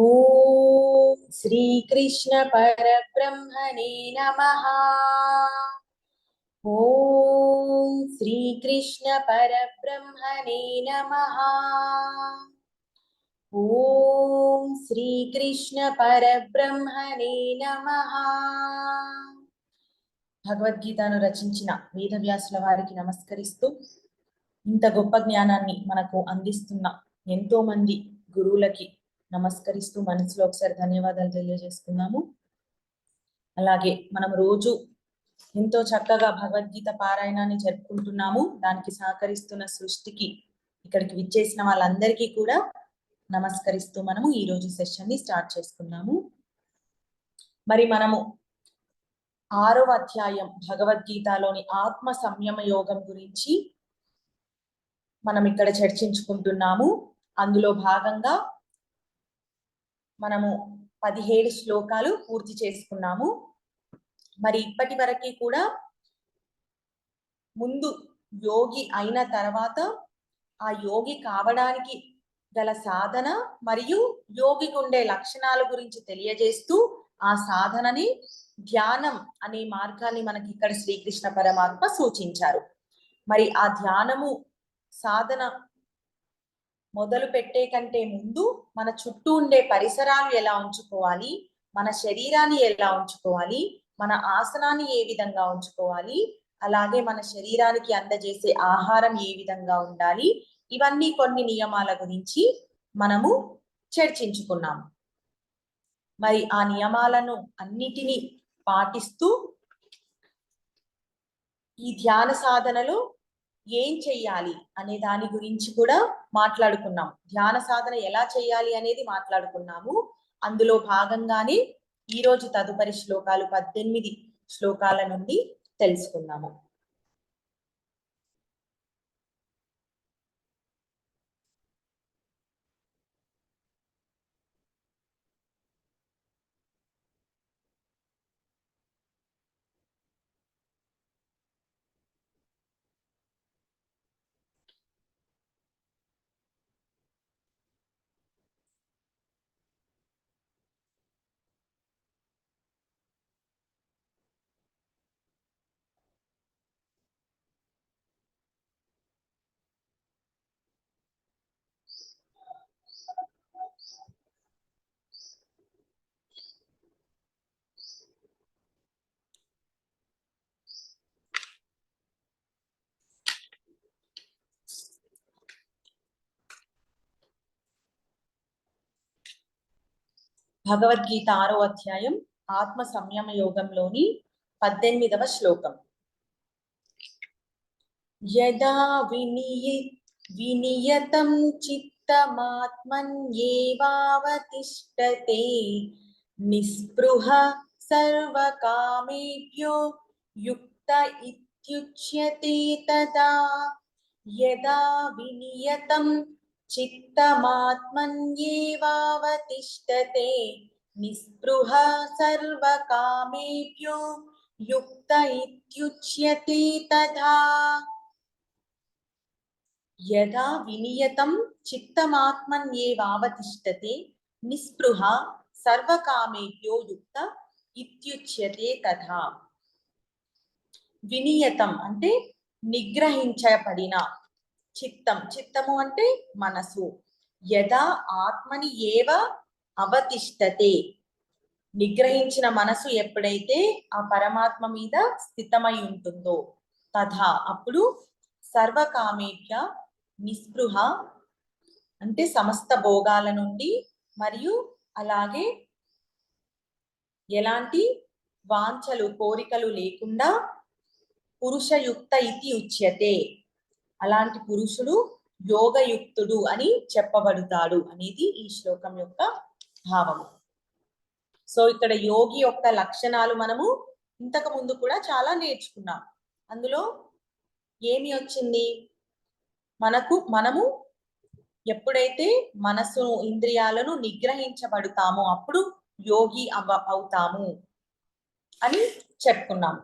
ఓం శ్రీకృష్ణ పరబ్రహ్మణే నమ. ఓం శ్రీకృష్ణ పరబ్రహ్మణే నమ. ఓం శ్రీకృష్ణ పరబ్రహ్మణే నమ. భగవద్గీతను రచించిన వేదవ్యాసుల వారికి నమస్కరిస్తూ ఇంత గొప్ప జ్ఞానాన్ని మనకు అందిస్తున్న ఎంతో మంది గురువులకి నమస్కరిస్తూ మనసులో ఒకసారి ధన్యవాదాలు తెలియజేసుకున్నాము అలాగే మనం రోజు ఎంతో చక్కగా భగవద్గీత పారాయణాన్ని జరుపుకుంటున్నాము. దానికి సహకరిస్తున్న సృష్టికి ఇక్కడికి విచ్చేసిన వాళ్ళందరికీ కూడా నమస్కరిస్తూ మనము ఈ రోజు సెషన్ని స్టార్ట్ చేసుకున్నాము మరి మనము ఆరవ అధ్యాయం భగవద్గీతలోని ఆత్మ సంయమ యోగం గురించి మనం ఇక్కడ చర్చించుకుంటున్నాము. అందులో భాగంగా మనము పదిహేడు శ్లోకాలు పూర్తి చేసుకున్నాము. మరి ఇప్పటి వరకు కూడా ముందు యోగి అయిన తర్వాత ఆ యోగి కావడానికి గల సాధన మరియు యోగికి ఉండే లక్షణాల గురించి తెలియజేస్తూ ఆ సాధనని ధ్యానం అనే మార్గాన్ని మనకి ఇక్కడ శ్రీకృష్ణ పరమాత్మ సూచించారు. మరి ఆ ధ్యానము సాధన మొదలు పెట్టే కంటే ముందు మన చుట్టూ ఉండే పరిసరాలు ఎలా ఉంచుకోవాలి? మన శరీరాన్ని ఎలా ఉంచుకోవాలి? మన ఆసనాన్ని ఏ విధంగా ఉంచుకోవాలి? అలాగే మన శరీరానికి అందజేసే ఆహారం ఏ విధంగా ఉండాలి? ఇవన్నీ కొన్ని నియమాల గురించి మనము చర్చించుకున్నాము మరి ఆ నియమాలను అన్నిటినీ పాటిస్తూ ఈ ధ్యాన సాధనలో ఏం చెయ్యాలి అనే దాని గురించి కూడా మాట్లాడుకున్నాం. ధ్యాన సాధన ఎలా చేయాలి అనేది మాట్లాడుకున్నాము. అందులో భాగంగానే ఈ రోజు తదుపరి శ్లోకాలు పద్దెనిమిది శ్లోకాల నుండి తెలుసుకున్నాము. భగవద్గీత ఆరో అధ్యాయం ఆత్మ సంయమ యోగంలోని పద్దెనిమిదవ శ్లోకం. యదా వినియ వినియతం చిత్తమాత్మన్యేవావతిష్టతే నిస్పృహ సర్వకామేభ్యో యుక్త ఇత్యుచ్యతే తదా. యదా వినియతం చిత్తమాత్మన్యేవావతిష్టతే నిస్పృహ సర్వకామేభ్యో యుక్త ఇత్యుచ్యతే తథా యదా వినియతం చిత్తమాత్మన్యేవావతిష్టతే నిస్పృహ సర్వకామేభ్యో యుక్త ఇత్యుచ్యతే తథా వినియతం అంటే నిగ్రహించబడిన చిత్తం. చిత్తము అంటే మనసు. యదా ఆత్మని ఏవ అవతిష్టతే. నిగ్రహించిన మనసు ఎప్పుడైతే ఆ పరమాత్మ మీద స్థితమై ఉంటుందో తథా అప్పుడు సర్వకామేభ్య నిస్పృహ అంటే సమస్త భోగాల నుండి మరియు అలాగే ఎలాంటి వాంఛలు కోరికలు లేకుండా పురుషయుక్త ఇది ఉచ్యతే. అలాంటి పురుషుడు యోగయుక్తుడు అని చెప్పబడతాడు అనేది ఈ శ్లోకం యొక్క భావము. సో ఇక్కడ యోగి యొక్క లక్షణాలు మనము ఇంతకు ముందు కూడా చాలా నేర్చుకున్నాం. అందులో ఏమి వచ్చింది? మనకు మనము ఎప్పుడైతే మనస్సును ఇంద్రియాలను నిగ్రహించబడతామో అప్పుడు యోగి అవ అవుతాము అని చెప్పుకున్నాము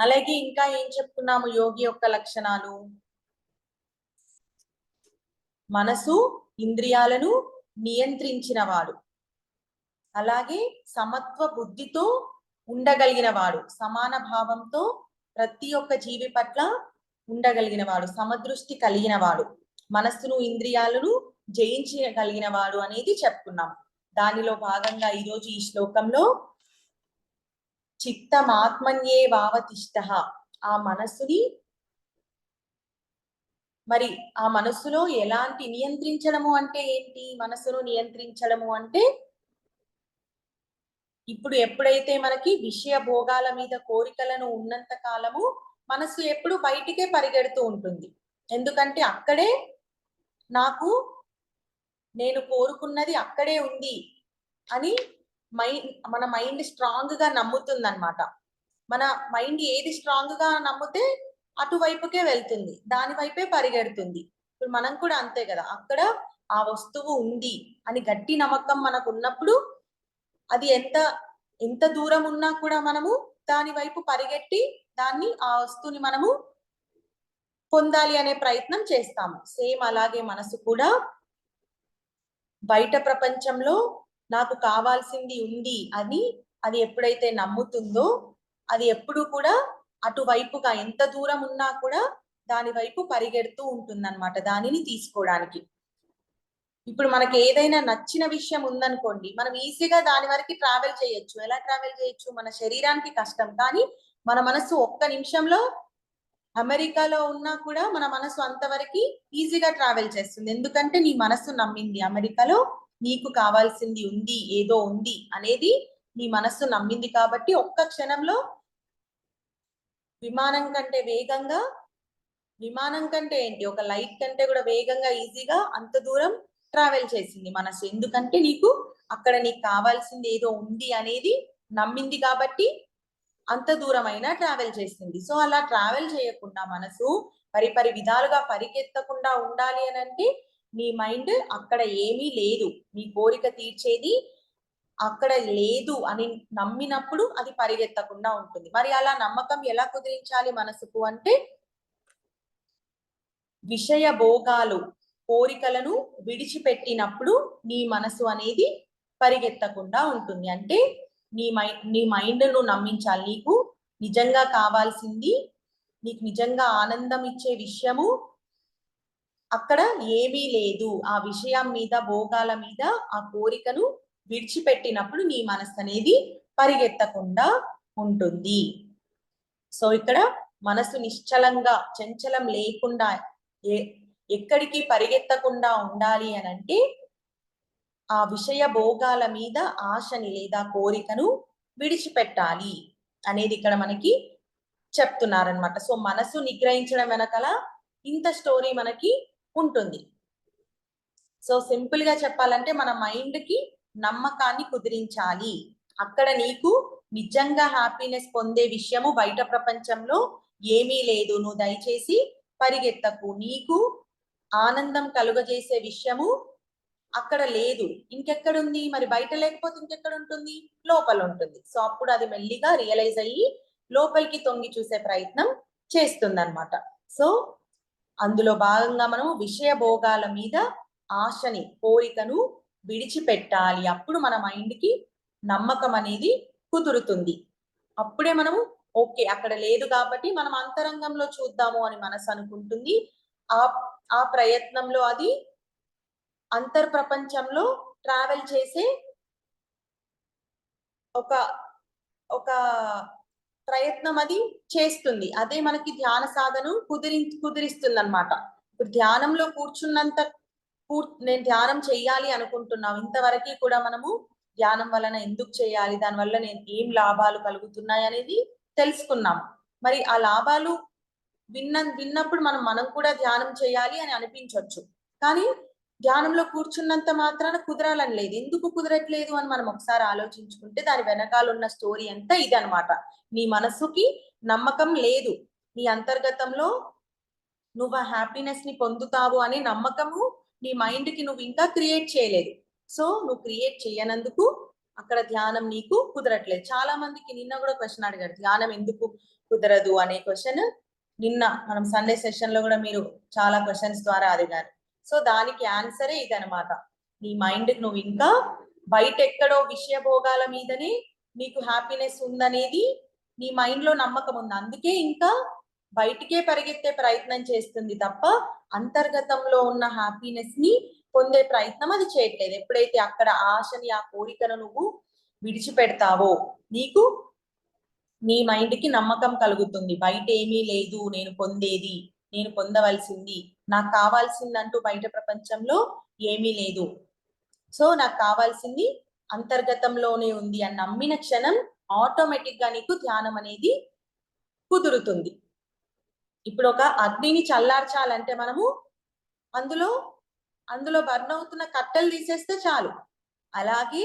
అలాగే ఇంకా ఏం చెప్పుకున్నాము? యోగి యొక్క లక్షణాలు. మనసు ఇంద్రియాలను నియంత్రించిన వాడు అలాగే సమత్వ బుద్ధితో ఉండగలిగిన వాడు సమాన భావంతో ప్రతి ఒక్క జీవి పట్ల ఉండగలిగిన వాడు సమదృష్టి కలిగిన వాడు మనస్సును ఇంద్రియాలను జయించగలిగిన వాడు అనేది చెప్పుకున్నాం. దానిలో భాగంగా ఈరోజు ఈ శ్లోకంలో చిత్తమాత్మన్యే వావతిష్ట ఆ మనస్సుని మరి ఆ మనస్సులో ఎలాంటి నియంత్రించడము అంటే ఏంటి? మనస్సును నియంత్రించడము అంటే ఇప్పుడు ఎప్పుడైతే మనకి విషయ భోగాల మీద కోరికలను ఉన్నంత కాలము మనసు ఎప్పుడు బయటికే పరిగెడుతూ ఉంటుంది. ఎందుకంటే అక్కడే నాకు నేను కోరుకున్నది అక్కడే ఉంది అని మైండ్ మన మైండ్ స్ట్రాంగ్గా నమ్ముతుంది అనమాట మన మైండ్ ఏది స్ట్రాంగ్గా నమ్మితే అటువైపుకే వెళ్తుంది. దాని వైపే పరిగెడుతుంది. ఇప్పుడు మనం కూడా అంతే కదా. అక్కడ ఆ వస్తువు ఉంది అని గట్టి నమ్మకం మనకు ఉన్నప్పుడు అది ఎంత ఎంత దూరం ఉన్నా కూడా మనము దాని వైపు పరిగెట్టి దాన్ని ఆ వస్తువుని మనము పొందాలి అనే ప్రయత్నం చేస్తాము. సేమ్ అలాగే మనసు కూడా బయట ప్రపంచంలో నాకు కావాల్సింది ఉంది అని అది ఎప్పుడైతే నమ్ముతుందో అది ఎప్పుడు కూడా అటువైపుగా ఎంత దూరం ఉన్నా కూడా దాని వైపు పరిగెడుతూ ఉంటుందన్నమాట దానిని తీసుకోవడానికి. ఇప్పుడు మనకి ఏదైనా నచ్చిన విషయం ఉందనుకోండి మనం ఈజీగా దాని వరకు ట్రావెల్ చేయొచ్చు. ఎలా ట్రావెల్ చేయొచ్చు? మన శరీరానికి కష్టం. కానీ మన మనసు ఒక్క నిమిషంలో అమెరికాలో ఉన్నా కూడా మన మనసు అంతవరకు ఈజీగా ట్రావెల్ చేస్తుంది. ఎందుకంటే నీ మనసు నమ్మింది అమెరికాలో నీకు కావాల్సింది ఉంది ఏదో ఉంది అనేది నీ మనస్సు నమ్మింది కాబట్టి ఒక్క క్షణంలో విమానం కంటే వేగంగా విమానం కంటే ఏంటి? ఒక లైట్ కంటే కూడా వేగంగా ఈజీగా అంత దూరం ట్రావెల్ చేసింది మనసు ఎందుకంటే నీకు అక్కడ నీకు కావాల్సింది ఏదో ఉంది అనేది నమ్మింది కాబట్టి అంత దూరమైనా ట్రావెల్ చేసింది. సో అలా ట్రావెల్ చేయకుండా మనసు పరిపరి విధాలుగా పరిగెత్తకుండా ఉండాలి అని అంటే నీ మైండ్ అక్కడ ఏమీ లేదు. నీ కోరిక తీర్చేది అక్కడ లేదు అని నమ్మినప్పుడు అది పరిగెత్తకుండా ఉంటుంది. మరి అలా నమ్మకం ఎలా కుదిరించాలి మనసుకు అంటే విషయ భోగాలు కోరికలను విడిచిపెట్టినప్పుడు నీ మనసు అనేది పరిగెత్తకుండా ఉంటుంది. అంటే నీ మై నీ మైండ్ను నమ్మించాలి. నీకు నిజంగా కావాల్సింది నీకు నిజంగా ఆనందం ఇచ్చే విషయము అక్కడ ఏమీ లేదు. ఆ విషయం మీద భోగాల మీద ఆ కోరికను విడిచిపెట్టినప్పుడు నీ మనసు అనేది పరిగెత్తకుండా ఉంటుంది. సో ఇక్కడ మనసు నిశ్చలంగా చంచలం లేకుండా ఎక్కడికి పరిగెత్తకుండా ఉండాలి అని అంటే ఆ విషయ భోగాల మీద ఆశని లేదా కోరికను విడిచిపెట్టాలి అనేది ఇక్కడ మనకి చెప్తున్నారనమాట సో మనసు నిగ్రహించడం వెనకాల ఇంత స్టోరీ మనకి ఉంటుంది. సో సింపుల్గా చెప్పాలంటే మన మైండ్కి నమ్మకాన్ని కుదిరించాలి. అక్కడ నీకు నిజంగా హ్యాపీనెస్ పొందే విషయము బయట ప్రపంచంలో ఏమీ లేదు. నువ్వు దయచేసి పరిగెత్తకు. నీకు ఆనందం కలుగజేసే విషయము అక్కడ లేదు. ఇంకెక్కడుంది? మరి బయట లేకపోతే ఇంకెక్కడ ఉంటుంది లోపల ఉంటుంది. సో అప్పుడు అది మెల్లిగా రియలైజ్ అయ్యి లోపలికి తొంగి చూసే ప్రయత్నం చేస్తుంది సో అందులో భాగంగా మనము విషయ భోగాల మీద ఆశని కోరికను విడిచిపెట్టాలి. అప్పుడు మన మైండ్కి నమ్మకం అనేది కుదురుతుంది. అప్పుడే మనము ఓకే అక్కడ లేదు కాబట్టి మనం అంతరంగంలో చూద్దాము అని మనసు అనుకుంటుంది. ఆ ఆ ప్రయత్నంలో అది అంతర్ ప్రపంచంలో ట్రావెల్ చేసే ఒక ఒక ప్రయత్నం అది చేస్తుంది. అదే మనకి ధ్యాన సాధన కుదిరి కుదిరిస్తుంది అనమాట ఇప్పుడు ధ్యానంలో కూర్చున్నంత కూర్ నేను ధ్యానం చెయ్యాలి అనుకుంటున్నాం ఇంతవరకు కూడా మనము ధ్యానం వలన ఎందుకు చేయాలి? దానివల్ల నేను ఏం లాభాలు కలుగుతున్నాయి అనేది తెలుసుకున్నాం. మరి ఆ లాభాలు విన్న విన్నప్పుడు మనం మనం కూడా ధ్యానం చేయాలి అని అనిపించవచ్చు కానీ ధ్యానంలో కూర్చున్నంత మాత్రాన కుదరాలని లేదు. ఎందుకు కుదరట్లేదు అని మనం ఒకసారి ఆలోచించుకుంటే దాని వెనకాల ఉన్న స్టోరీ అంతా ఇది అనమాట నీ మనసుకి నమ్మకం లేదు. నీ అంతర్గతంలో నువ్వు ఆ హ్యాపీనెస్ని పొందుతావు అనే నమ్మకము నీ మైండ్కి నువ్వు ఇంకా క్రియేట్ చేయలేదు. సో నువ్వు క్రియేట్ చేయనందుకు అక్కడ ధ్యానం నీకు కుదరట్లేదు. చాలా మందికి నిన్న కూడా క్వశ్చన్ అడిగారు. ధ్యానం ఎందుకు కుదరదు అనే క్వశ్చన్ నిన్న మనం సండే సెషన్లో కూడా మీరు చాలా క్వశ్చన్స్ ద్వారా అడిగారు. సో దానికి ఆన్సరే ఇదనమాట నీ మైండ్ నువ్వు ఇంకా బయట ఎక్కడో విషయ భోగాల మీదనే నీకు హ్యాపీనెస్ ఉందనేది నీ మైండ్లో నమ్మకం ఉంది. అందుకే ఇంకా బయటికే పరిగెత్తే ప్రయత్నం చేస్తుంది తప్ప అంతర్గతంలో ఉన్న హ్యాపీనెస్ని పొందే ప్రయత్నం అది చేయట్లేదు. ఎప్పుడైతే అక్కడ ఆశని ఆ కోరికను నువ్వు విడిచిపెడతావో నీకు నీ మైండ్కి నమ్మకం కలుగుతుంది. బయట ఏమీ లేదు నేను పొందేది నేను పొందవలసింది నాకు కావాల్సిందంటూ బయట ప్రపంచంలో ఏమీ లేదు. సో నాకు కావాల్సింది అంతర్గతంలోనే ఉంది అని నమ్మిన క్షణం ఆటోమేటిక్గా నీకు ధ్యానం అనేది కుదురుతుంది. ఇప్పుడు ఒక అగ్నిని చల్లార్చాలంటే మనము అందులో అందులో బర్న్ అవుతున్న కట్టెలు తీసేస్తే చాలు. అలాగే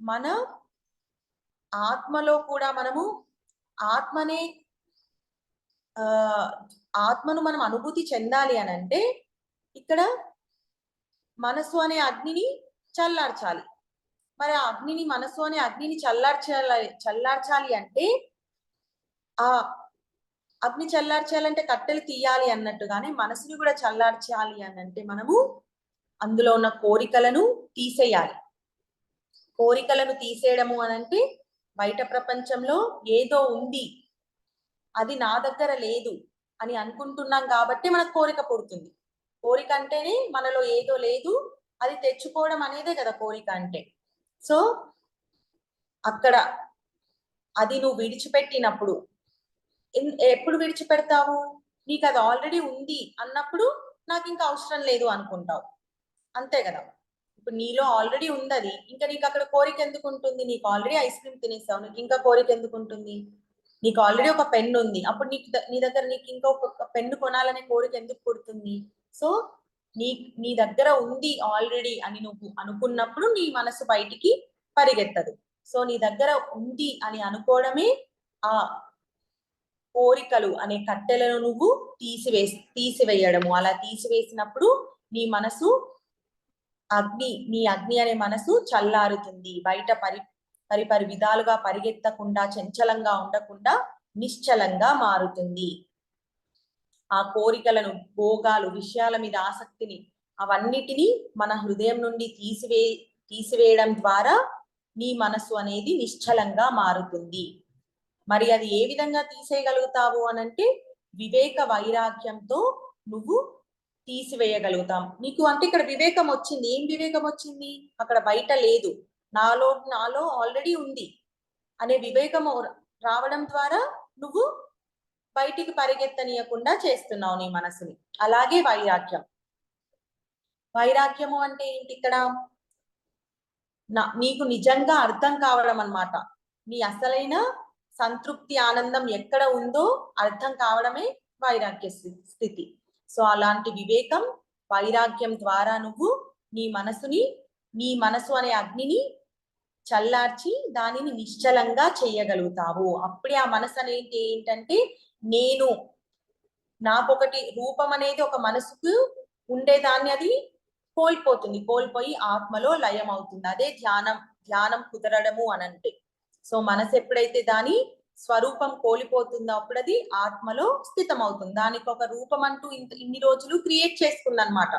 మన ఆత్మలో కూడా మనము ఆత్మనే ఆత్మను మనం అనుభూతి చెందాలి అని అంటే ఇక్కడ మనసు అనే అగ్నిని చల్లార్చాలి. మరి ఆ అగ్నిని మనసు అనే అగ్నిని చల్లార్చాలి చల్లార్చాలి అంటే ఆ అగ్ని చల్లార్చాలంటే కట్టెలు తీయాలి అన్నట్టుగానే మనసుని కూడా చల్లార్చాలి అని అంటే మనము అందులో ఉన్న కోరికలను తీసేయాలి. కోరికలను తీసేయడము అనంటే బయట ప్రపంచంలో ఏదో ఉంది. అది నా దగ్గర లేదు అని అనుకుంటున్నాం కాబట్టి మనకు కోరిక పుడుతుంది. కోరిక అంటేనే మనలో ఏదో లేదు అది తెచ్చుకోవడం అనేదే కదా కోరిక అంటే. సో అక్కడ అది నువ్వు విడిచిపెట్టినప్పుడు ఎన్- ఎప్పుడు విడిచిపెడతావు? నీకు అది ఆల్రెడీ ఉంది అన్నప్పుడు నాకు ఇంకా అవసరం లేదు అనుకుంటావు. అంతే కదా. ఇప్పుడు నీలో ఆల్రెడీ ఉంది అది. ఇంకా నీకు అక్కడ కోరిక ఎందుకు ఉంటుంది? నీకు ఆల్రెడీ ఐస్ క్రీమ్ తినేసావు. నీకు ఇంకా కోరిక ఎందుకు ఉంటుంది? నీకు ఆల్రెడీ ఒక పెన్ ఉంది. అప్పుడు నీకు నీ దగ్గర నీకు ఇంకొక పెన్ను కొనాలనే కోరిక ఎందుకు పుడుతుంది? సో నీ నీ దగ్గర ఉంది ఆల్రెడీ అని నువ్వు అనుకున్నప్పుడు నీ మనసు బయటికి పరిగెత్తదు. సో నీ దగ్గర ఉంది అని అనుకోవడమే ఆ కోరికలు అనే కట్టెలను నువ్వు తీసివేసి తీసివేయడము. అలా తీసివేసినప్పుడు నీ మనసు అగ్ని నీ అగ్ని అనే మనసు చల్లారుతుంది. బయట పరి పరిపరి విధాలుగా పరిగెత్తకుండా చంచలంగా ఉండకుండా నిశ్చలంగా మారుతుంది. ఆ కోరికలను భోగాలు విషయాల మీద ఆసక్తిని అవన్నిటినీ మన హృదయం నుండి తీసివే తీసివేయడం ద్వారా నీ మనసు అనేది నిశ్చలంగా మారుతుంది. మరి అది ఏ విధంగా తీసేయగలుగుతావు అనంటే వివేక వైరాగ్యంతో నువ్వు తీసివేయగలుగుతాం. నీకు అంటే ఇక్కడ వివేకం వచ్చింది ఏం వివేకం వచ్చింది అక్కడ బయట లేదు. నాలో నాలో ఆల్రెడీ ఉంది అనే వివేకం రావడం ద్వారా నువ్వు బయటికి పరిగెత్తనీయకుండా చేస్తున్నావు నీ మనసుని. అలాగే వైరాగ్యం. వైరాగ్యము అంటే ఏంటి ఇక్కడ? నా- నీకు నిజంగా అర్థం కావడం అన్నమాట. నీ అసలైన సంతృప్తి ఆనందం ఎక్కడ ఉందో అర్థం కావడమే వైరాగ్య స్థితి. సో అలాంటి వివేకం వైరాగ్యం ద్వారా నువ్వు నీ మనసుని నీ మనసు అనే అగ్నిని చల్లార్చి దానిని నిశ్చలంగా చేయగలుగుతావు. అప్పుడే ఆ మనసు అనేది ఏంటంటే నేను నాకొకటి రూపం అనేది ఒక మనసుకు ఉండేదాన్ని అది కోల్పోతుంది. కోల్పోయి ఆత్మలో లయం అవుతుంది అదే ధ్యానం. ధ్యానం కుదరడము అని అంటే సో మనసు ఎప్పుడైతే దాని స్వరూపం కోల్పోతుందో అప్పుడు అది ఆత్మలో స్థితం అవుతుంది దానికి ఒక రూపం అంటూ ఇంత ఇన్ని రోజులు క్రియేట్ చేసుకుందనమాట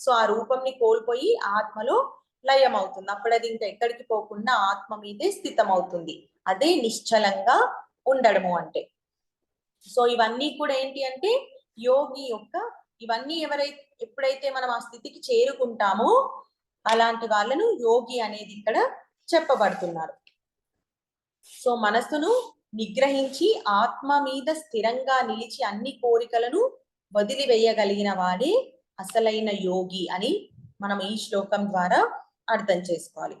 సో ఆ రూపంని కోల్పోయి ఆత్మలో లయం అవుతుంది అప్పుడు అది ఇంకా ఎక్కడికి పోకుండా ఆత్మ మీదే స్థితం అవుతుంది అదే నిశ్చలంగా ఉండడము అంటే. సో ఇవన్నీ కూడా ఏంటి అంటే యోగి యొక్క ఇవన్నీ ఎవరైతే ఎప్పుడైతే మనం ఆ స్థితికి చేరుకుంటామో అలాంటి వాళ్ళను యోగి అనేది ఇక్కడ చెప్పబడుతున్నారు. సో మనసును నిగ్రహించి ఆత్మ మీద స్థిరంగా నిలిచి అన్ని కోరికలను వదిలివేయగలిగిన వాడే అసలైన యోగి అని మనం ఈ శ్లోకం ద్వారా అర్థం చేసుకోవాలి.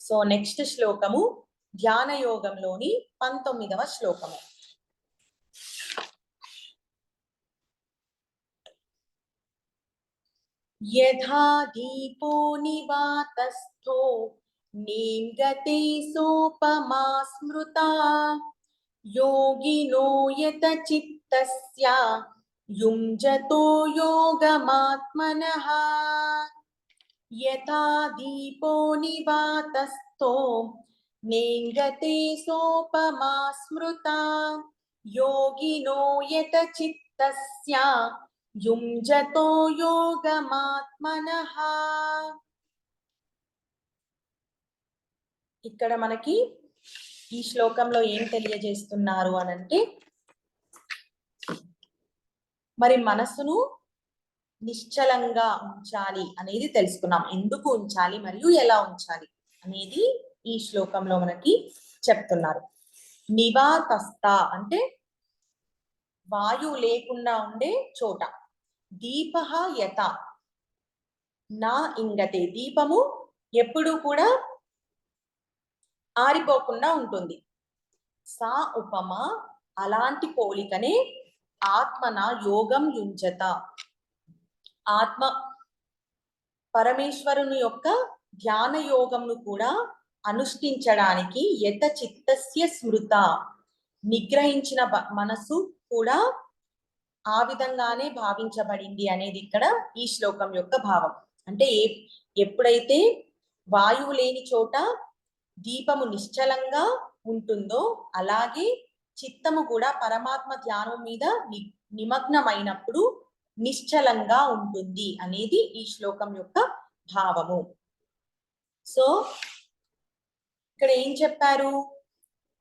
సో నెక్స్ట్ శ్లోకము ధ్యాన యోగంలోని పంతొమ్మిదవ శ్లోకము. యథా దీపో నివాతస్థో నీంగతే సోపమా స్మృతా యోగినో యత చిత్తస్య యుంజతో యోగమాత్మనః యథా దీపో నివాతస్థో నేంగతే సోపమా స్మృత యోగినో యత చిత్తస్య యుంజతో యోగమాత్మనః ఇక్కడ మనకి ఈ శ్లోకంలో ఏం తెలియజేస్తున్నారు అనంటే మరి మనసును నిశ్చలంగా ఉంచాలి అనేది తెలుసుకున్నాం. ఎందుకు ఉంచాలి? మరియు ఎలా ఉంచాలి? అనేది ఈ శ్లోకంలో మనకి చెప్తున్నారు. నివాతస్థ అంటే వాయువు లేకుండా ఉండే చోట. దీప యత. నా ఇంగతే. దీపము ఎప్పుడూ కూడా ఆరిపోకుండా ఉంటుంది. సా ఉపమ. అలాంటి పోలికనే ఆత్మన యోగం యుంజత. ఆత్మ పరమేశ్వరుని యొక్క ధ్యాన యోగంను కూడా అనుష్ఠించడానికి యత చిత్తస్య స్మృత. నిగ్రహించిన మనసు కూడా ఆ విధంగానే భావించబడింది అనేది ఇక్కడ ఈ శ్లోకం యొక్క భావం. అంటే ఏ ఎప్పుడైతే వాయువు లేని చోట దీపము నిశ్చలంగా ఉంటుందో అలాగే చిత్తము కూడా పరమాత్మ ధ్యానం మీద ని నిమగ్నమైనప్పుడు నిశ్చలంగా ఉంటుంది అనేది ఈ శ్లోకం యొక్క భావము. సో ఇక్కడ ఏం చెప్పారు?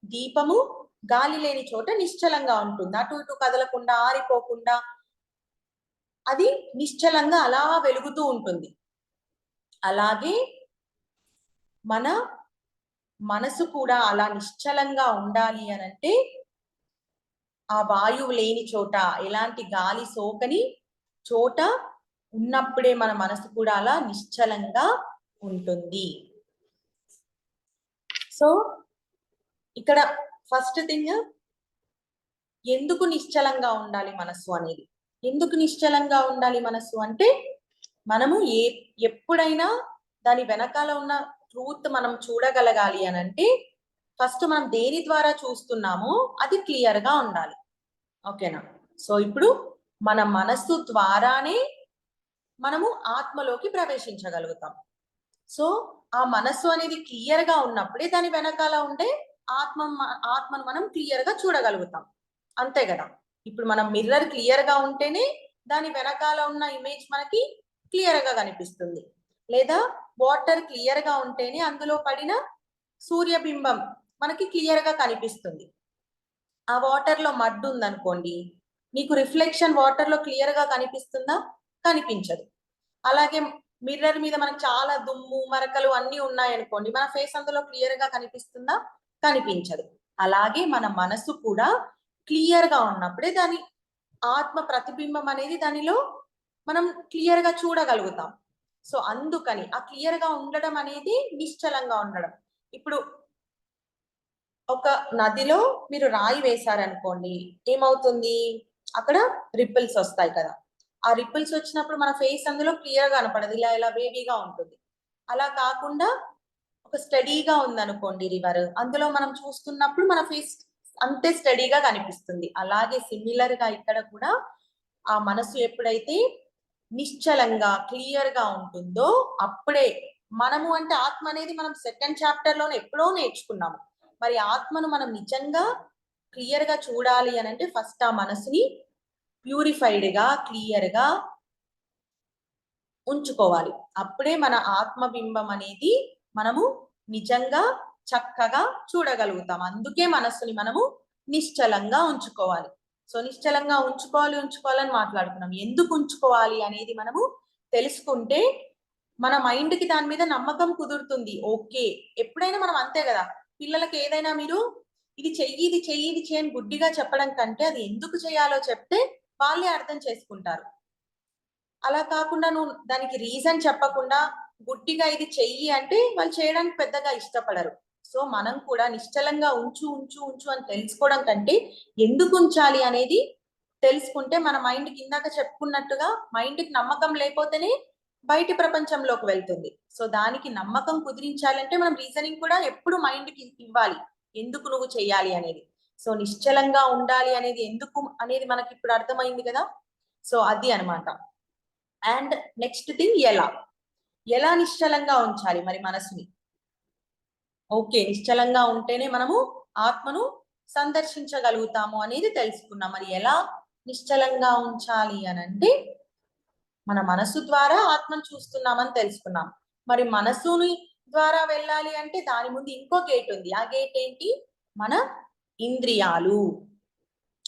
దీపము గాలి లేని చోట నిశ్చలంగా ఉంటుంది. అటు ఇటు కదలకుండా ఆరిపోకుండా అది నిశ్చలంగా అలా వెలుగుతూ ఉంటుంది. అలాగే మన మనసు కూడా అలా నిశ్చలంగా ఉండాలి అని అంటే ఆ వాయువు లేని చోట ఎలాంటి గాలి సోకని చోట ఉన్నప్పుడే మన మనసు కూడా అలా నిశ్చలంగా ఉంటుంది. సో ఇక్కడ ఫస్ట్ థింగ్ ఎందుకు నిశ్చలంగా ఉండాలి మనస్సు అనేది? ఎందుకు నిశ్చలంగా ఉండాలి మనస్సు అంటే మనము ఏ ఎప్పుడైనా దాని వెనకాల ఉన్న ట్రూత్ మనం చూడగలగాలి అని అంటే ఫస్ట్ మనం దేని ద్వారా చూస్తున్నామో అది క్లియర్గా ఉండాలి. ఓకేనా సో ఇప్పుడు మన మనస్సు ద్వారానే మనము ఆత్మలోకి ప్రవేశించగలుగుతాం. సో ఆ మనస్సు అనేది క్లియర్గా ఉన్నప్పుడే దాని వెనకాల ఉండే ఆత్మ ఆత్మను మనం క్లియర్గా చూడగలుగుతాం. అంతే కదా? ఇప్పుడు మనం మిర్రర్ క్లియర్గా ఉంటేనే దాని వెనకాల ఉన్న ఇమేజ్ మనకి క్లియర్గా కనిపిస్తుంది. లేదా వాటర్ క్లియర్గా ఉంటేనే అందులో పడిన సూర్యబింబం మనకి క్లియర్గా కనిపిస్తుంది. ఆ వాటర్లో మడ్ ఉందనుకోండి మీకు రిఫ్లెక్షన్ వాటర్లో క్లియర్గా కనిపిస్తుందా? కనిపించదు. అలాగే మిర్రర్ మీద మనకు చాలా దుమ్ము మరకలు అన్ని ఉన్నాయనుకోండి మన ఫేస్ అందులో క్లియర్గా కనిపిస్తుందా? కనిపించదు. అలాగే మన మనసు కూడా క్లియర్గా ఉన్నప్పుడే దాని ఆత్మ ప్రతిబింబం అనేది దానిలో మనం క్లియర్గా చూడగలుగుతాం. సో అందుకని ఆ క్లియర్గా ఉండడం అనేది నిశ్చలంగా ఉండడం. ఇప్పుడు ఒక నదిలో మీరు రాయి వేశారనుకోండి ఏమవుతుంది? అక్కడ రిపిల్స్ వస్తాయి కదా. ఆ రిపిల్స్ వచ్చినప్పుడు మన ఫేస్ అందులో క్లియర్గా కనపడదు. ఇలా ఇలా వేవీగా ఉంటుంది. అలా కాకుండా ఒక స్టడీగా ఉందనుకోండి రివర్ అందులో మనం చూస్తున్నప్పుడు మన ఫేస్ అంతే స్టడీగా కనిపిస్తుంది. అలాగే సిమిలర్గా ఇక్కడ కూడా ఆ మనసు ఎప్పుడైతే నిశ్చలంగా క్లియర్గా ఉంటుందో అప్పుడే మనము అంటే ఆత్మ అనేది మనం సెకండ్ చాప్టర్లోనే ఎప్పుడో నేర్చుకున్నాము. మరి ఆత్మను మనం నిజంగా క్లియర్గా చూడాలి అని అంటే ఫస్ట్ ఆ మనసుని ప్యూరిఫైడ్గా క్లియర్గా ఉంచుకోవాలి. అప్పుడే మన ఆత్మబింబం అనేది మనము నిజంగా చక్కగా చూడగలుగుతాం. అందుకే మనస్సుని మనము నిశ్చలంగా ఉంచుకోవాలి. సో నిశ్చలంగా ఉంచుకోవాలి ఉంచుకోవాలని మాట్లాడుకున్నాం. ఎందుకు ఉంచుకోవాలి అనేది మనము తెలుసుకుంటే మన మైండ్కి దాని మీద నమ్మకం కుదురుతుంది. ఓకే ఎప్పుడైనా మనం అంతే కదా. పిల్లలకి ఏదైనా మీరు ఇది చెయ్యి ఇది చెయ్యి ఇది చేయని గుడ్డిగా చెప్పడం కంటే అది ఎందుకు చేయాలో చెప్తే వాళ్ళే అర్థం చేసుకుంటారు. అలా కాకుండా నువ్వు దానికి రీజన్ చెప్పకుండా గుడ్డిగా ఇది చెయ్యి అంటే వాళ్ళు చేయడానికి పెద్దగా ఇష్టపడరు. సో మనం కూడా నిశ్చలంగా ఉంచు ఉంచు ఉంచు అని తెలుసుకోవడం కంటే ఎందుకు ఉంచాలి అనేది తెలుసుకుంటే మన మైండ్ కిందాక చెప్పుకున్నట్టుగా మైండ్కి నమ్మకం లేకపోతేనే బయటి ప్రపంచంలోకి వెళ్తుంది. సో దానికి నమ్మకం కుదిరించాలంటే మనం రీజనింగ్ కూడా ఎప్పుడు మైండ్కి ఇవ్వాలి. ఎందుకు నువ్వు చెయ్యాలి అనేది. సో నిశ్చలంగా ఉండాలి అనేది ఎందుకు అనేది మనకి ఇప్పుడు అర్థమైంది కదా? సో అది అన్నమాట. అండ్ నెక్స్ట్ థింగ్ ఎలా? ఎలా నిశ్చలంగా ఉంచాలి మరి మనసుని? ఓకే నిశ్చలంగా ఉంటేనే మనము ఆత్మను సందర్శించగలుగుతాము అనేది తెలుసుకున్నాం. మరి ఎలా నిశ్చలంగా ఉంచాలి అని అంటే మన మనసు ద్వారా ఆత్మను చూస్తున్నామని తెలుసుకున్నాం. మరి మనసుని ద్వారా వెళ్ళాలి అంటే దాని ముందు ఇంకో గేట్ ఉంది. ఆ గేట్ ఏంటి? మన ఇంద్రియాలు.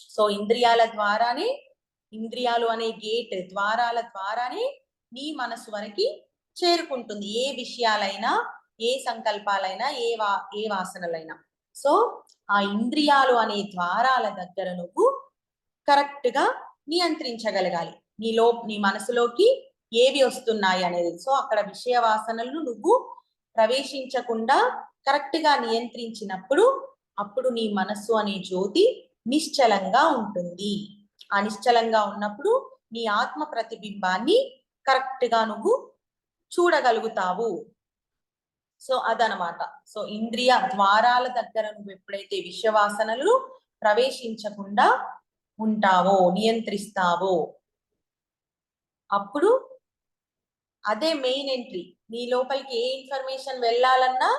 సో ఇంద్రియాల ద్వారానే ఇంద్రియాలు అనే గేట్ ద్వారాల ద్వారానే నీ మనసు వరకు చేరుకుంటుంది. ఏ విషయాలైనా ఏ సంకల్పాలైనా ఏ వా ఏ వాసనలైనా. సో ఆ ఇంద్రియాలు అనే ద్వారాల దగ్గర నువ్వు కరెక్ట్గా నియంత్రించగలగాలి. నీలో నీ మనసులోకి ఏవి వస్తున్నాయి అనేది. సో అక్కడ విషయ వాసనలు నువ్వు ప్రవేశించకుండా కరెక్ట్గా నియంత్రించినప్పుడు అప్పుడు నీ మనస్సు అనే జ్యోతి నిశ్చలంగా ఉంటుంది. ఆ నిశ్చలంగా ఉన్నప్పుడు నీ ఆత్మ ప్రతిబింబాన్ని కరెక్ట్గా నువ్వు చూడగలుగుతావు. సో అదనమాట. సో ఇంద్రియ ద్వారాల దగ్గర నువ్వు ఎప్పుడైతే విషవాసనలు ప్రవేశించకుండా ఉంటావో నియంత్రిస్తావో అప్పుడు అదే మెయిన్ ఎంట్రీ నీ లోపలికి ఏ ఇన్ఫర్మేషన్ వెళ్ళాలన్నా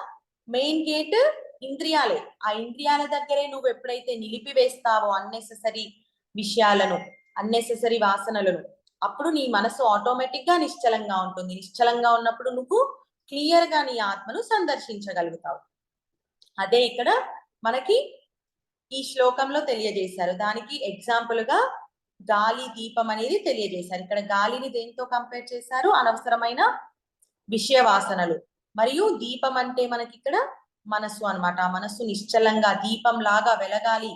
మెయిన్ గేట్ ఇంద్రియాలే. ఆ ఇంద్రియాల దగ్గరే నువ్వు ఎప్పుడైతే నిలిపివేస్తావో అన్నెసెసరీ విషయాలను అన్నెసెసరీ వాసనలను అప్పుడు నీ మనసు ఆటోమేటిక్గా నిశ్చలంగా ఉంటుంది. నిశ్చలంగా ఉన్నప్పుడు నువ్వు క్లియర్గా నీ ఆత్మను సందర్శించగలుగుతావు. అదే ఇక్కడ మనకి ఈ శ్లోకంలో తెలియజేశారు. దానికి ఎగ్జాంపుల్గా గాలి దీపం అనేది తెలియజేశారు. ఇక్కడ గాలిని దేంతో కంపేర్ చేశారు? అనవసరమైన విషయ వాసనలు మరియు దీపం అంటే మనకి ఇక్కడ మనసు అన్నమాట. ఆ నిశ్చలంగా దీపం లాగా వెలగాలి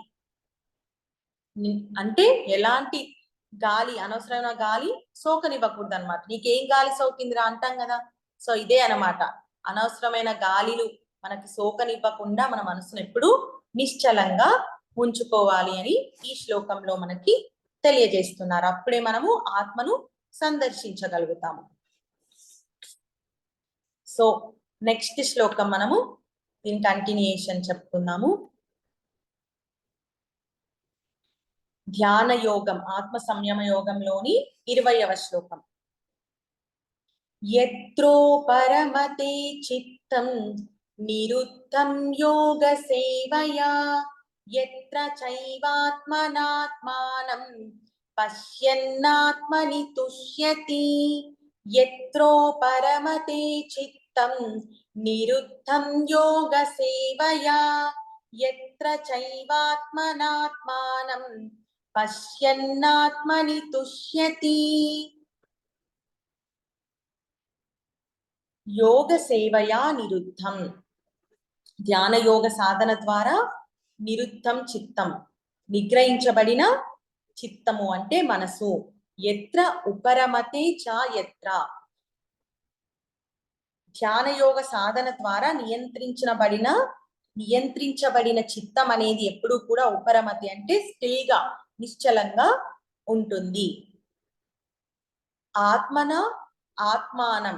అంటే ఎలాంటి గాలి అనవసరమైన గాలి సోకనివ్వకూడదు అనమాట నీకేం గాలి సోకిందిరా అంటాం కదా. సో ఇదే అన్నమాట. అనవసరమైన గాలిలు మనకి సోకనివ్వకుండా మన మనసును ఎప్పుడు నిశ్చలంగా ఉంచుకోవాలి అని ఈ శ్లోకంలో మనకి తెలియజేస్తున్నారు. అప్పుడే మనము ఆత్మను సందర్శించగలుగుతాము. సో నెక్స్ట్ శ్లోకం మనము దీని కంటిన్యూయేషన్ చెప్పుకున్నాము ధ్యాన యోగం ఆత్మ సంయమ యోగంలోని ఇరవయవ శ్లోకం. ఎత్రో పరమతే చిత్తం నిరుత్తం యోగ సేవయా ఎత్ర చైవాత్మనాత్మానం పశ్యన్నాత్మని తుష్యతి. ఎత్రో పరమతే చిత్తం నిరుద్ధం యోగ సేవయా ఎత్ర చైవాత్మనాత్మానం పశ్యన్నాత్మని తుష్యతి. యోగ సేవయా నిరుద్ధం ధ్యాన యోగ సాధన ద్వారా నిరుద్ధం చిత్తం నిగ్రహించబడిన చిత్తము అంటే మనసు. ఎత్ర ఉపరమతే చా ఎత్ర. ధ్యాన యోగ సాధన ద్వారా నియంత్రించబడిన నియంత్రించబడిన చిత్తం అనేది ఎప్పుడూ కూడా ఉపరమతి అంటే స్టిల్గా నిశ్చలంగా ఉంటుంది. ఆత్మన ఆత్మానం.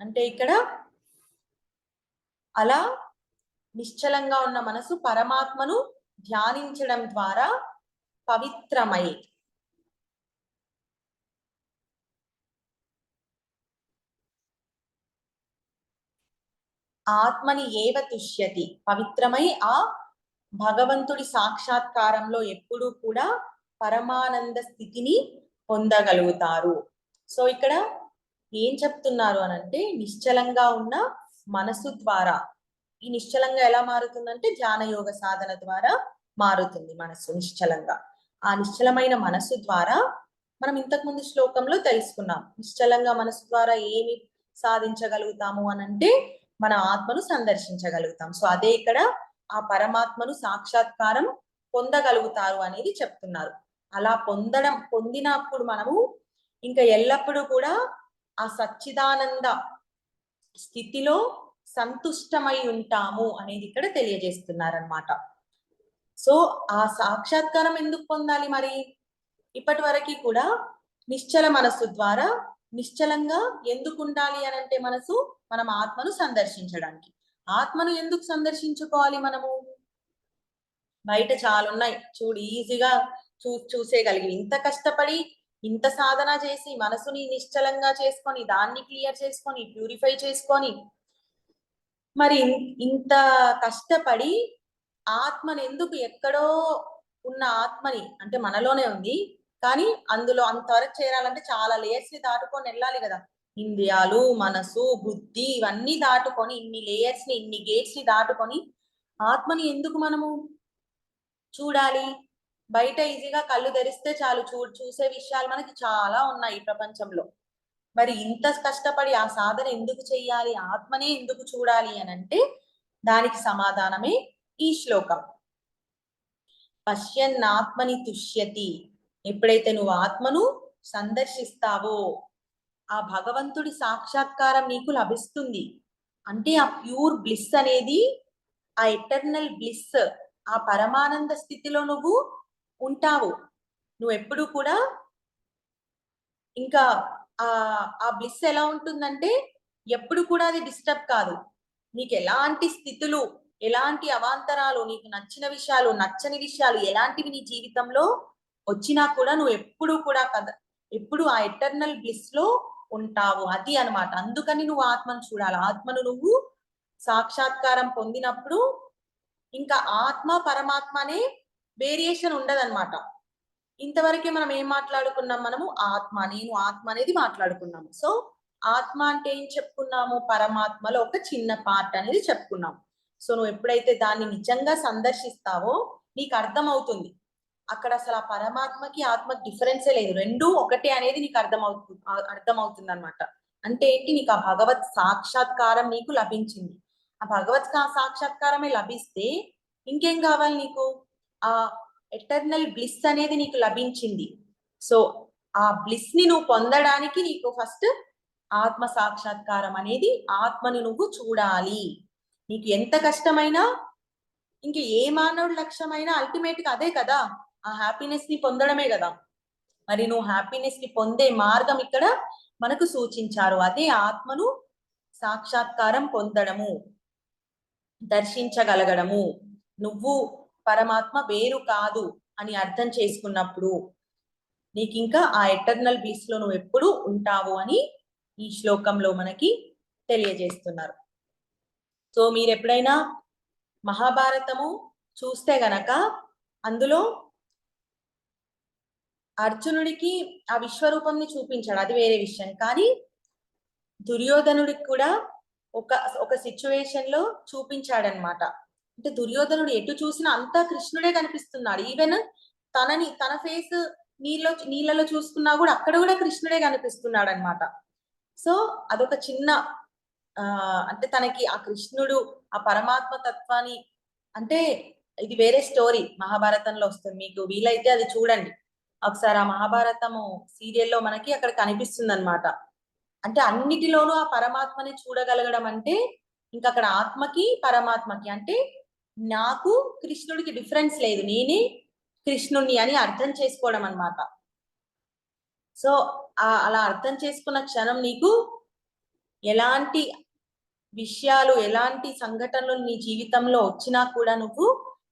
అంటే ఇక్కడ అలా నిశ్చలంగా ఉన్న మనసు పరమాత్మను ధ్యానించడం ద్వారా పవిత్రమై ఆత్మని ఏవ తుష్యతి. పవిత్రమై ఆ భగవంతుడి సాక్షాత్కారంలో ఎప్పుడూ కూడా పరమానంద స్థితిని పొందగలుగుతారు. సో ఇక్కడ ఏం చెప్తున్నారు అని అంటే నిశ్చలంగా ఉన్న మనసు ద్వారా. ఈ నిశ్చలంగా ఎలా మారుతుందంటే ధ్యాన యోగ సాధన ద్వారా మారుతుంది మనసు నిశ్చలంగా. ఆ నిశ్చలమైన మనసు ద్వారా మనం ఇంతకుముందు శ్లోకంలో తెలుసుకున్నాం. నిశ్చలంగా మనసు ద్వారా ఏమి సాధించగలుగుతాము అనంటే మన ఆత్మను సందర్శించగలుగుతాం. సో అదే ఇక్కడ ఆ పరమాత్మను సాక్షాత్కారం పొందగలుగుతారు అనేది చెప్తున్నారు. అలా పొందడం పొందినప్పుడు మనము ఇంకా ఎల్లప్పుడూ కూడా ఆ సచ్చిదానంద స్థితిలో సంతుష్టమై ఉంటాము అనేది ఇక్కడ తెలియజేస్తున్నారనమాట సో ఆ సాక్షాత్కారం ఎందుకు పొందాలి మరి? ఇప్పటి వరకు కూడా నిశ్చల మనస్సు ద్వారా నిశ్చలంగా ఎందుకు ఉండాలి అని అంటే మనసు మనం ఆత్మను సందర్శించడానికి. ఆత్మను ఎందుకు సందర్శించుకోవాలి మనము? బయట చాలా ఉన్నాయి చూడు ఈజీగా చూ చూసేయగలిగి ఇంత కష్టపడి ఇంత సాధన చేసి మనసుని నిశ్చలంగా చేసుకొని దాన్ని క్లియర్ చేసుకొని ప్యూరిఫై చేసుకొని మరి ఇంత కష్టపడి ఆత్మని ఎందుకు ఎక్కడో ఉన్న ఆత్మని అంటే మనలోనే ఉంది కానీ అందులో అంతవరకు చేరాలంటే చాలా లేయర్స్ని దాటుకొని వెళ్ళాలి కదా. ఇంద్రియాలు మనసు బుద్ధి ఇవన్నీ దాటుకొని ఇన్ని లేయర్స్ని ఇన్ని గేట్స్ని దాటుకొని ఆత్మని ఎందుకు మనము చూడాలి? బయట ఈజీగా కళ్ళు ధరిస్తే చాలు. చూ చూసే విషయాలు మనకి చాలా ఉన్నాయి ఈ ప్రపంచంలో. మరి ఇంత కష్టపడి ఆ సాధన ఎందుకు చెయ్యాలి? ఆత్మనే ఎందుకు చూడాలి అని అంటే దానికి సమాధానమే ఈ శ్లోకం. పశ్యన్నాత్మని తుష్యతి. ఎప్పుడైతే నువ్వు ఆత్మను సందర్శిస్తావో ఆ భగవంతుడి సాక్షాత్కారం నీకు లభిస్తుంది. అంటే ఆ ప్యూర్ బ్లిస్ అనేది ఆ ఎటర్నల్ బ్లిస్ ఆ పరమానంద స్థితిలో నువ్వు ఉంటావు. నువ్వు ఎప్పుడు కూడా ఇంకా ఆ ఆ బ్లిస్ ఎలా ఉంటుందంటే ఎప్పుడు కూడా అది డిస్టర్బ్ కాదు. నీకు ఎలాంటి స్థితులు ఎలాంటి అవాంతరాలు నీకు నచ్చిన విషయాలు నచ్చని విషయాలు ఎలాంటివి నీ జీవితంలో వచ్చినా కూడా నువ్వు ఎప్పుడు కూడా కథ ఎప్పుడు ఆ ఎటర్నల్ బ్లిస్లో ఉంటావు. అది అన్నమాట. అందుకని నువ్వు ఆత్మను చూడాలి. ఆత్మను నువ్వు సాక్షాత్కారం పొందినప్పుడు ఇంకా ఆత్మ పరమాత్మ అనే వేరియేషన్ ఉండదన్నమాట. ఇంతవరకే మనం ఏం మాట్లాడుకున్నాం మనము? ఆత్మ. నేను ఆత్మ అనేది మాట్లాడుకున్నాము. సో ఆత్మ అంటే ఏం చెప్పుకున్నాము? పరమాత్మలో ఒక చిన్న పార్ట్ అనేది చెప్పుకున్నాము. సో నువ్వు ఎప్పుడైతే దాన్ని నిజంగా సందర్శిస్తావో నీకు అర్థం అవుతుంది అక్కడ అసలు ఆ పరమాత్మకి ఆత్మకి డిఫరెన్సే లేదు. రెండు ఒకటే అనేది నీకు అర్థమవుతుంది అర్థమవుతుంది అనమాట అంటే ఏంటి? నీకు ఆ భగవత్ సాక్షాత్కారం నీకు లభించింది. ఆ భగవత్ సాక్షాత్కారమే లభిస్తే ఇంకేం కావాలి నీకు? ఆ ఎటర్నల్ బ్లిస్ అనేది నీకు లభించింది. సో ఆ బ్లిస్ని నువ్వు పొందడానికి నీకు ఫస్ట్ ఆత్మ సాక్షాత్కారం అనేది ఆత్మని నువ్వు చూడాలి. నీకు ఎంత కష్టమైనా ఇంక ఏ మానవుడి లక్ష్యమైనా అల్టిమేట్గా అదే కదా? ఆ హ్యాపీనెస్ని పొందడమే కదా. మరి నువ్వు హ్యాపీనెస్ని పొందే మార్గం ఇక్కడ మనకు సూచించారు. అదే ఆత్మను సాక్షాత్కారం పొందడము దర్శించగలగడము. నువ్వు పరమాత్మ వేరు కాదు అని అర్థం చేసుకున్నప్పుడు నీకు ఇంకా ఆ ఎటర్నల్ బీస్లో నువ్వు ఎప్పుడు ఉంటావు అని ఈ శ్లోకంలో మనకి తెలియజేస్తున్నారు. సో మీరు ఎప్పుడైనా మహాభారతము చూస్తే గనక అందులో అర్జునుడికి ఆ విశ్వరూపంని చూపించాడు అది వేరే విషయం. కానీ దుర్యోధనుడికి కూడా ఒక ఒక సిచ్యువేషన్లో చూపించాడనమాట అంటే దుర్యోధనుడు ఎటు చూసినా అంతా కృష్ణుడే కనిపిస్తున్నాడు. ఈవెన్ తనని తన ఫేస్ నీళ్ళలో నీళ్ళలో చూసుకున్నా కూడా అక్కడ కూడా కృష్ణుడే కనిపిస్తున్నాడు అనమాట సో అదొక చిన్న ఆ అంటే తనకి ఆ కృష్ణుడు ఆ పరమాత్మ తత్వాన్ని అంటే ఇది వేరే స్టోరీ మహాభారతంలో వస్తుంది మీకు వీలైతే అది చూడండి. ఒకసారి ఆ మహాభారతము సీరియల్లో మనకి అక్కడ కనిపిస్తుంది అనమాట అంటే అన్నిటిలోనూ ఆ పరమాత్మని చూడగలగడం అంటే ఇంకా అక్కడ ఆత్మకి పరమాత్మకి అంటే నాకు కృష్ణుడికి డిఫరెన్స్ లేదు. నేనే కృష్ణుణ్ణి అని అర్థం చేసుకోవడం అన్నమాట. సో అలా అర్థం చేసుకున్న క్షణం నీకు ఎలాంటి విషయాలు ఎలాంటి సంఘటనలు నీ జీవితంలో వచ్చినా కూడా నువ్వు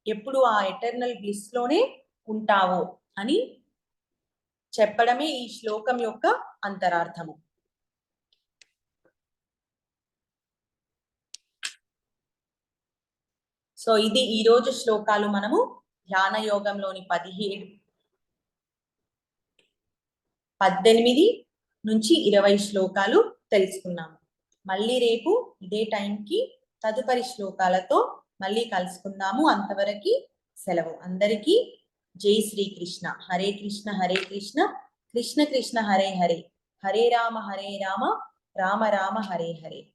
ఎప్పుడు ఆ ఎటర్నల్ బ్లిస్లోనే ఉంటావు అని చెప్పడమే ఈ శ్లోకం యొక్క అంతరార్థము. సో ఇది ఈ రోజు శ్లోకాలు మనము ధ్యాన యోగంలోని పదిహేడు పద్దెనిమిది నుంచి ఇరవై శ్లోకాలు తెలుసుకున్నాము. మళ్ళీ రేపు ఇదే టైంకి తదుపరి శ్లోకాలతో మళ్ళీ కలుసుకుందాము. అంతవరకు సెలవు. అందరికీ జై శ్రీకృష్ణ హరే కృష్ణ హరే కృష్ణ. కృష్ణ కృష్ణ హరే హరే. హరే రామ హరే రామ. రామ రామ హరే హరే.